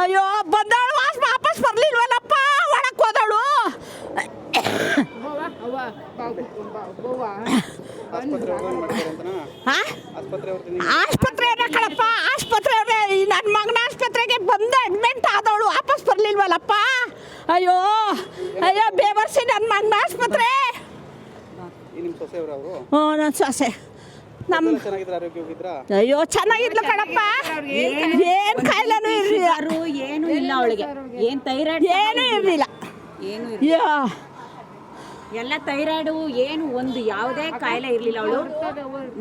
ಅಯ್ಯೋ ಬಂದಾಳು ವಾಸ್ ವಾಪಸ್ ಬರ್ಲಿಲ್ವಲ್ಲಪ್ಪ ಒಳಕ್ಕೆ ಹೋದಳು. ಆಸ್ಪತ್ರೆ ಕಳಪ್ಪ ಆಸ್ಪತ್ರೆ ನನ್ನ ಮಗನ ಆಸ್ಪತ್ರೆಗೆ ಬಂದು ಅಡ್ಮಿಂಟ್ ಆದವಳು ವಾಪಸ್ ಬರ್ಲಿಲ್ವಲ್ಲಪ್ಪ? ಅಯ್ಯೋ ಅಯ್ಯೋ ಬೇವರ್ಸಿ ನನ್ನ ಮಗನ ಆಸ್ಪತ್ರೆ. ಹ್ಞೂ ನನ್ನ ಸೊಸೆ. ನಮ್ಮ ಚೆನ್ನಾಗಿದ್ರೆ ಅಯ್ಯೋ ಚೆನ್ನಾಗಿದ್ಲು ಕಣಪ್ಪ. ಏನು ಕಾಯಿಲೆನೂ ಇರಲಿಲ್ಲ. ಯಾರು ಏನು ಇಲ್ಲ ಅವಳಿಗೆ. ಏನ್ ಥೈರಾಯ್ಡ್ ಏನೂ ಇರಲಿಲ್ಲ. ಏನು ಅಯ್ಯೋ ಎಲ್ಲ ಥೈರಾಯ್ಡು ಏನು ಒಂದು ಯಾವುದೇ ಕಾಯಿಲೆ ಇರಲಿಲ್ಲ ಅವಳು.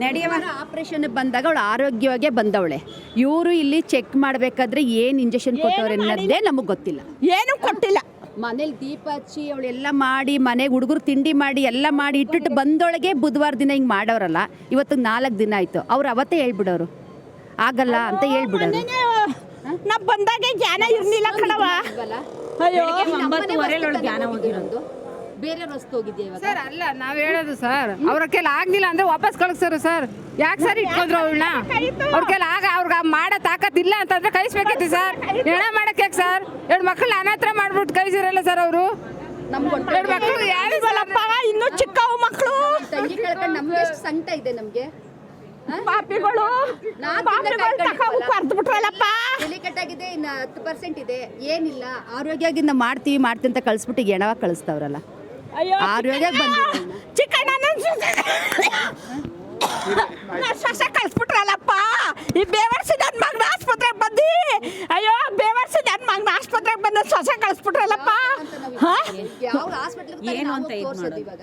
ನಡೆಯುವ ಆಪರೇಷನ್ ಬಂದಾಗ ಅವಳು ಆರೋಗ್ಯವಾಗೇ ಬಂದವಳೆ. ಇವರು ಇಲ್ಲಿ ಚೆಕ್ ಮಾಡಬೇಕಾದ್ರೆ ಏನು ಇಂಜೆಕ್ಷನ್ ಕೊಟ್ಟವ್ರೆ ಅನ್ನೋದೇ ನಮಗೆ ಗೊತ್ತಿಲ್ಲ. ಏನೂ ಕೊಟ್ಟಿಲ್ಲ. ಮನೇಲಿ ದೀಪ ಹಚ್ಚಿ ಅವಳೆಲ್ಲ ಮಾಡಿ ಮನೆಗೆ ಹುಡುಗರು ತಿಂಡಿ ಮಾಡಿ ಎಲ್ಲ ಮಾಡಿ ಇಟ್ಟಿಟ್ಟು ಬಂದೊಳಗೆ ಬುಧವಾರ ದಿನ ಹಿಂಗೆ ಮಾಡೋರಲ್ಲ ಇವತ್ತು ನಾಲ್ಕು ದಿನ ಆಯಿತು. ಅವ್ರು ಅವತ್ತೇ ಹೇಳ್ಬಿಡೋರು. ಆಗಲ್ಲ ಅಂತ ಹೇಳ್ಬಿಡೋರು. ನಾ ಬಂದಾಗ ಜ್ಞಾನ ಇರಲಿಲ್ಲ ಕಣವ ಅಯ್ಯೋ ಜ್ಞಾನ ಹೋಗಿರೋದು. ಬೇರೆ ರಸ್ತೆ ಹೋಗಿದ್ದೆ ಇವಾಗ? ಸರ್ ಅಲ್ಲ ನಾವು ಹೇಳೋದು ಸರ್ ಅವ್ರ ಕೆಲ ಆಗ್ಲಿಲ್ಲ ಅಂದ್ರೆ ವಾಪಸ್ ಕಳಿಸ್ತಾರ ಸರ್. ಯಾಕೆ ಸರ್ ಇಟ್ಕೊಂಡ್ರು ಅವಳನ್ನ? ಅವ್ರ ಕೆಲ ಆಗ ಅವ್ರಿಗೆ ಮಾಡೋ ತಾಕತ್ತಿಲ್ಲ ಅಂತಂದ್ರೆ ಕಳಿಸ್ಬೇಕಿತ್ತು ಸರ್. ಹೆಣ ಮಾಡಕ್ಕೆ ಸರ್? ಎರಡು ಮಕ್ಕಳು ಅನಾಥ ಮಾಡ್ಬಿಟ್ಟು ಕಳಿಸಿರಲ್ಲ ಸರ್ ಅವರು? ಎರಡು ಮಕ್ಕಳು ಯಾರು ಇಲ್ವಲ್ಲಪ್ಪ ಇನ್ನೂ ಚಿಕ್ಕವು ಮಕ್ಕಳು. ತಂಗಿ ಕಳ್ಕೊಂಡು ನಮ್ಗೆ ಸಂಕಟ ಇದೆ ನಮಗೆ? ಪಾಪಿಗಳು. ನಾಲ್ಕು ಪಾಪಿಗಳು ದಿನ ತಗೊಂಡು ಕರ್ದು ಬಿಟ್ರಲ್ಲಪ್ಪ ತಲೆ ಕಟ್ಟಾಗಿದೆ ಇನ್ನು ಹತ್ತು ಪರ್ಸೆಂಟ್ ಇದೆ. ಏನಿಲ್ಲ. ಆರೋಗ್ಯವಾಗಿ ನಾವು ಮಾಡ್ತೀವಿ ಮಾಡ್ತೀವಿ ಅಂತ ಕಳಿಸ್ಬಿಟ್ಟು ಎಣವ ಕಳಿಸ್ತಾವ್ರಲ್ಲ. ಆರೋಗ್ಯ ಬಂದು ಸೊಸೆ ಕಳ್ಸ್ಬಿಟ್ರಲ್ಲಪ್ಪ. ಈ ಬೇವರ್ಸಿ ನನ್ನ ಮಗನ ಆಸ್ಪತ್ರೆಗೆ ಬಂದು ಅಯ್ಯೋ ಬೇವರ್ಸಿ ನನ್ನ ಮಗನ ಬಂದು ಸೊಸೆ ಕಳಿಸ್ಬಿಟ್ರಲ್ಲಪ್ಪ ಹಾ ಯಾವ ಹಾಸ್ಪಿಟ್ಲ್ ಏನು ಅಂತ ಇದು ಮಾಡೋದು? ಇವಾಗ